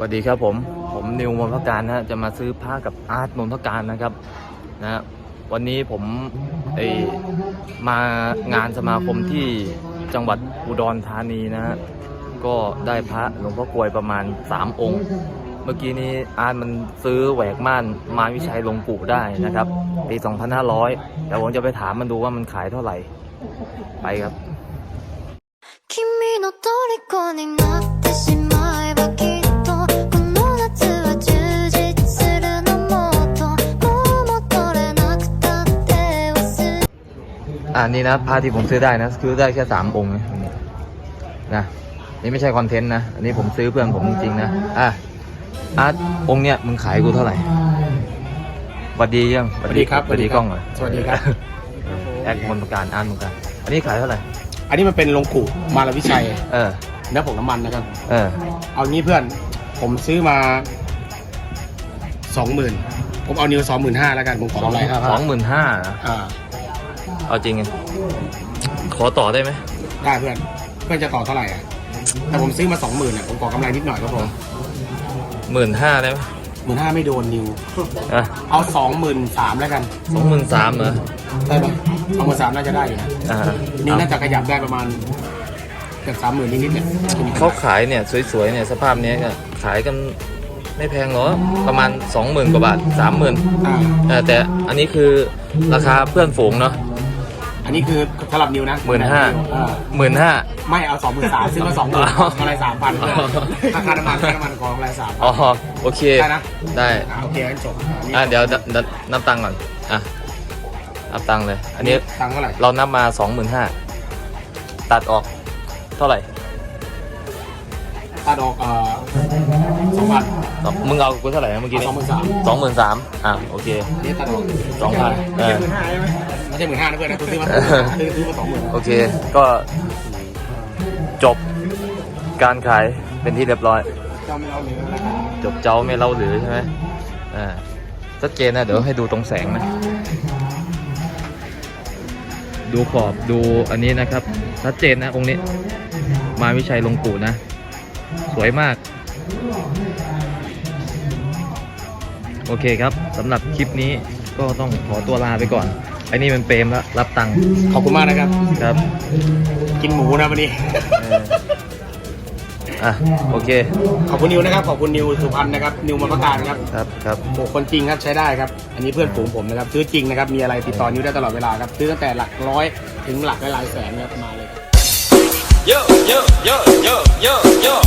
สวัสดีครับผมผมนิวมนทการนะฮะจะมาซื้อผ้ากับอาร์ตมนทการนะครับนะฮะวันนี้ผมไอมางานสมาคมที่จังหวัดอุดรธานีนะฮะก็ได้พระหลวงพ่อกลวยประมาณ 3 องค์ เมื่อกี้นี้อาร์ตมันซื้อแหวกม่านมาวิชัยลงกูได้นะครับปี 2500 แต่ผมจะไปถามมันดูว่ามันขายเท่าไหร่ ไปครับ อ่านี่นะผ้าที่ผมซื้อได้นะซื้อได้แค่สามองค์นะนะนี่ไม่ใช่คอนเทนต์นะอันนี้ผมซื้อเพื่อนผมจริงๆนะอะอาร์ตองค์เนี้ยมึงขายกูเท่าไหร่สวัสดียังสวัสดีครับสวัสดีกล้องเหรอสวัสดีครับแอคมนต์การอาร์ตมนต์การอันนี้ขายเท่าไหร่อันนี้มันเป็นลงกุมาลวิชัย เออเนื้อผงน้ำมันนะครับ เออ เอางี้เพื่อน ผมซื้อมาสองหมื่นผมเอานิวสองหมื่นห้าแล้วกัน ผมขอกำไรห้าสองหมื่นห้าอ่า เอาจริงไงขอต่อได้ไหมได้เพื่อน เพื่อนจะต่อเท่าไหร่อะแต่ผมซื้อมาสองหมื่นอะผมขอกำไรนิดหน่อยครับผมหมื่นห้าได้ไหมหมื่นห้าไม่โดนนิว อะเอาสองหมื่นสามแล้วกัน สองหมื่นสามเหรอได้ไหมสองหมื่นสามน่าจะได้อยู่นะอ่านิวน่าจะขยับได้ประมาณเกือบสามหมื่นนิดๆเนี่ยเขาขายเนี่ย สวยๆเนี่ยสภาพเนี้ยเนี่ยขายกัน ไม่แพงหรอกประมาณสองหมื่นกว่าบาทสามหมื่นอ่าเออแต่อันนี้คือราคาเพื่อนฝูงเนาะ อันนี้คือสำหรับนิวนะหมื่นห้าอ่าหมื่นห้า ไม่เอาสองหมื่นสามซื้อมาสองหมื่นอ๋อกำไรสามพันอ๋อ ราคาน้ำมันค่าน้ำมันกองกำไรสามอ๋อโอเคได้นะ ได้อ่าโอเคงั้นจบอะเดี๋ยวนับนับนับตังค์ก่อนอะนับตังค์เลย อันนี้ตังค์เท่าไหร่เรานับมาสองหมื่นห้าตัดออกเท่าไหร่ตัดออกเอ่อสองพัน มึงเอากูเท่าไหร่นะเมื่อกี้สนี้องหมื่นสามสองหมื่นสามอะโอเคนี่ตัดออกสองพันเอไม่อใช่หมื่นห้าใช่ไหมไม่ใช่หมื่นห้านะเพื่อนนะตัวซื้อมาซื้อซื้อมาสองหมื่นโอเค ก็จบการขายเป็นที่เรียบร้อยเจ้าไม่เอาเนื้อนะครับจบเจ้าไม่เล่าหรือใช่ไหมอ่าชัดเจนนะ เดี๋ยวให้ดูตรงแสงนะ ดูขอบดูอันนี้นะครับ ชัดเจนนะองค์นี้ มาวิชัยลงกูนะ สวยมาก โอเคครับสำหรับคลิปนี้ก็ต้องขอตัวลาไปก่อนไอ้นี่มันเปรมแล้วรับตังค์ขอบคุณมากนะครับ ครับกินหมูนะวันนี้ เอออะโอเคขอบคุณนิวนะครับ ขอบคุณนิวสุพรรณนะครับ นิวมาประการนะครับครับครับ โอ้คนจริงครับใช้ได้ครับ อันนี้เพื่อนฝูงผมนะครับ ซื้อจริงนะครับ มีอะไรติดต่อนิวได้ตลอดเวลาครับ ซื้อตั้งแต่หลักร้อยถึงหลักหลายๆแสนนะครับมาเลย Yo, yo, yo, yo, yo, yo.